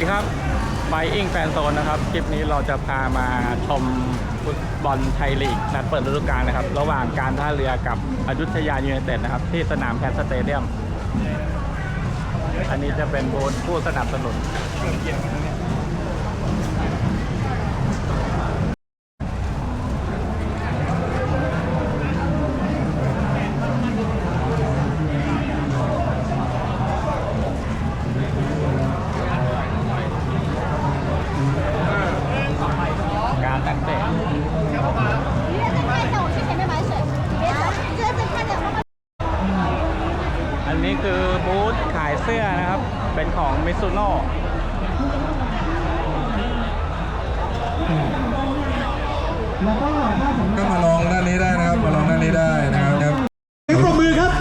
ดีครับไบอิงแฟนโซนนะครับ คลิปนี้เราจะพามาชมฟุตบอลไทยลีกนัดเปิดฤดูกาลนะครับ ระหว่างการท่าเรือกับอยุธยายูไนเต็ดนะครับ ที่สนามแพทสเตเดียม อันนี้จะเป็นโบนผู้สนับสนุน มิซูโน่ก็มาลองด้านนี้ได้นะครับ มาลองด้านนี้ได้นะครับครับเสียงปรบมือครับ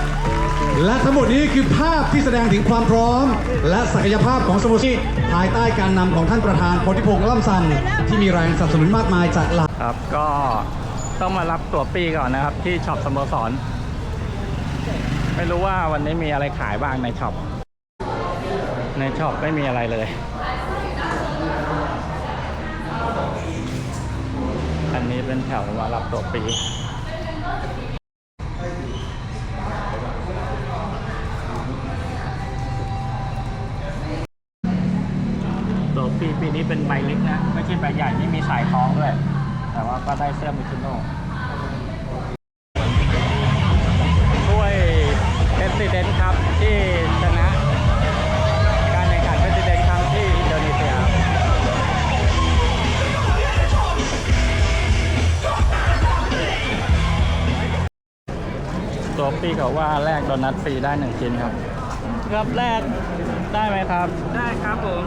และทั้งหมดนี้คือภาพที่แสดงถึงความพร้อม และศักยภาพของสโมสรภายใต้การนำของท่านประธานโพธิพงษ์ล่ำซันที่มีแรงสนับสนุนมากมายจากหลายครับก็ต้องมารับตั๋วปีก่อนนะครับ ที่ช็อปสโมสร ไม่รู้ว่าวันนี้มีอะไรขายบ้างในช็อป ในช็อปไม่มีอะไรเลย อันนี้เป็นแถวมารับตัวปีตัวปีปีนี้เป็นใบเล็กนะ ไม่ใช่ใบใหญ่ไม่มีสายคล้องด้วย แต่ว่าก็ได้เสื้อมิชโน่ด้วยเพสซิเดนต์ครับที่ช เขาว่าแลกโดนัทฟรีได้หนึ่งชิ้นครับ ครับแรกได้ไหมครับ ได้ครับผม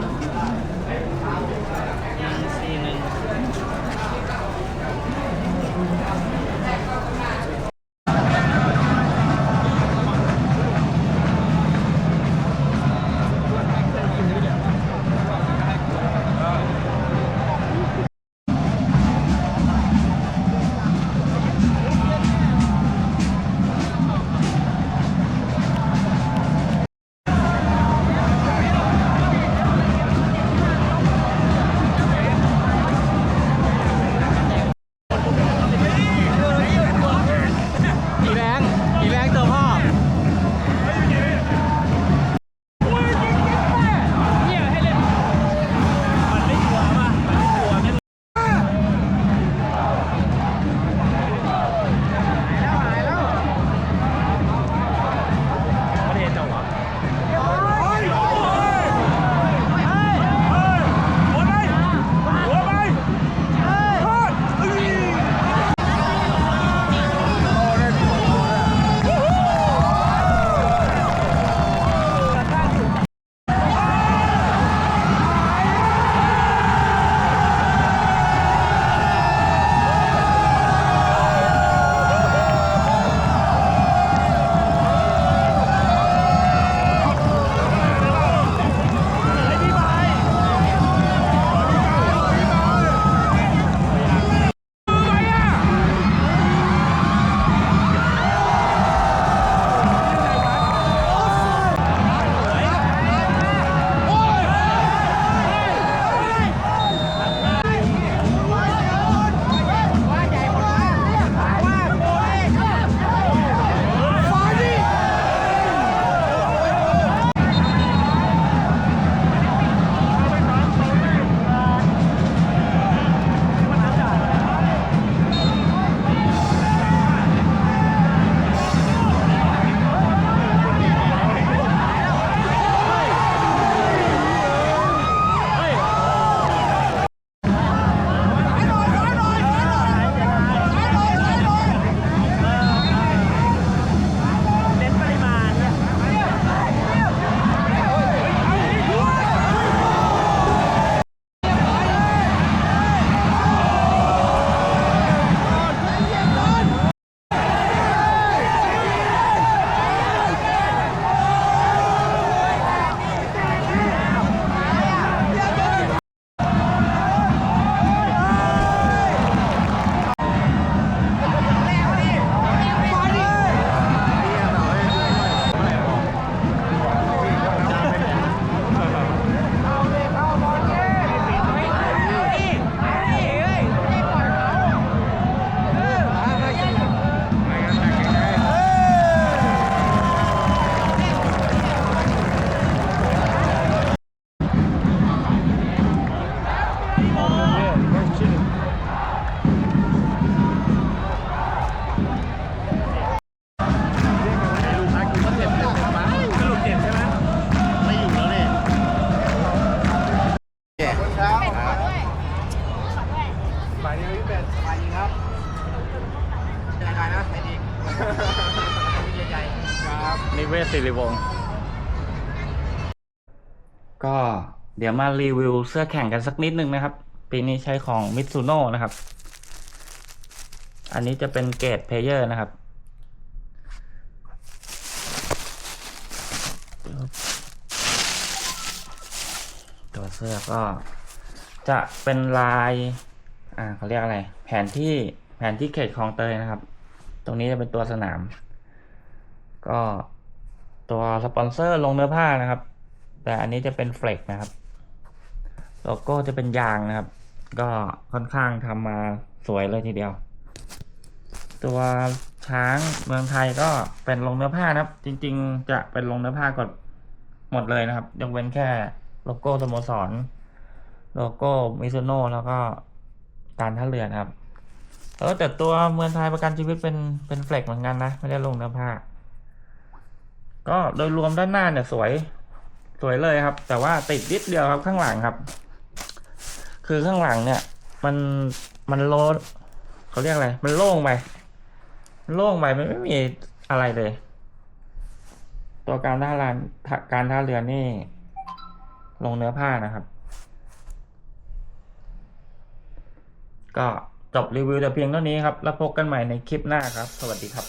นิเวศสิริวงศ์ก็เดี๋ยวมารีวิวเสื้อแข่งกันสักนิดนึงนะครับ ปีนี้ใช้ของมิตซูโน่นะครับ อันนี้จะเป็นเกรดเพลเยอร์นะครับ ตัวเสื้อก็จะเป็นลาย อ่าเขาเรียกอะไร แผนที่แผนที่เขตคลองเตยนะครับ ตรงนี้จะเป็นตัวสนาม ก็ ตัวสปอนเซอร์ลงเนื้อผ้านะครับ แต่อันนี้จะเป็นเฟล็กนะครับโลโก้จะเป็นยางนะครับ ก็ค่อนข้างทำมาสวยเลยทีเดียว ตัวช้างเมืองไทยก็เป็นลงเนื้อผ้านะครับ จริง ๆ จะเป็นลงเนื้อผ้ากดหมดเลยนะครับยกเว้นแค่โลโก้สโมสร โลโก้มิซูโน่แล้วก็การท่าเรือนะครับเออแต่ตัวเมืองไทยประกันชีวิตเป็นเป็นเฟล็กเหมือนกันนะ ไม่ได้ลงเนื้อผ้า ก็โดยรวมด้านหน้าเนี่ยสวยสวยเลยครับ แต่ว่าติดนิดเดียวครับข้างหลังครับ คือข้างหลังเนี่ย มันมันโลดเขาเรียกอะไร มันโล่งไปโล่งไปมันไม่มีอะไรเลย ตัวการท่าเรือการท่าเรือนี่ ลงเนื้อผ้านะครับ ก็จบรีวิวแต่เพียงเท่านี้ครับ แล้วพบกันใหม่ในคลิปหน้าครับ สวัสดีครับ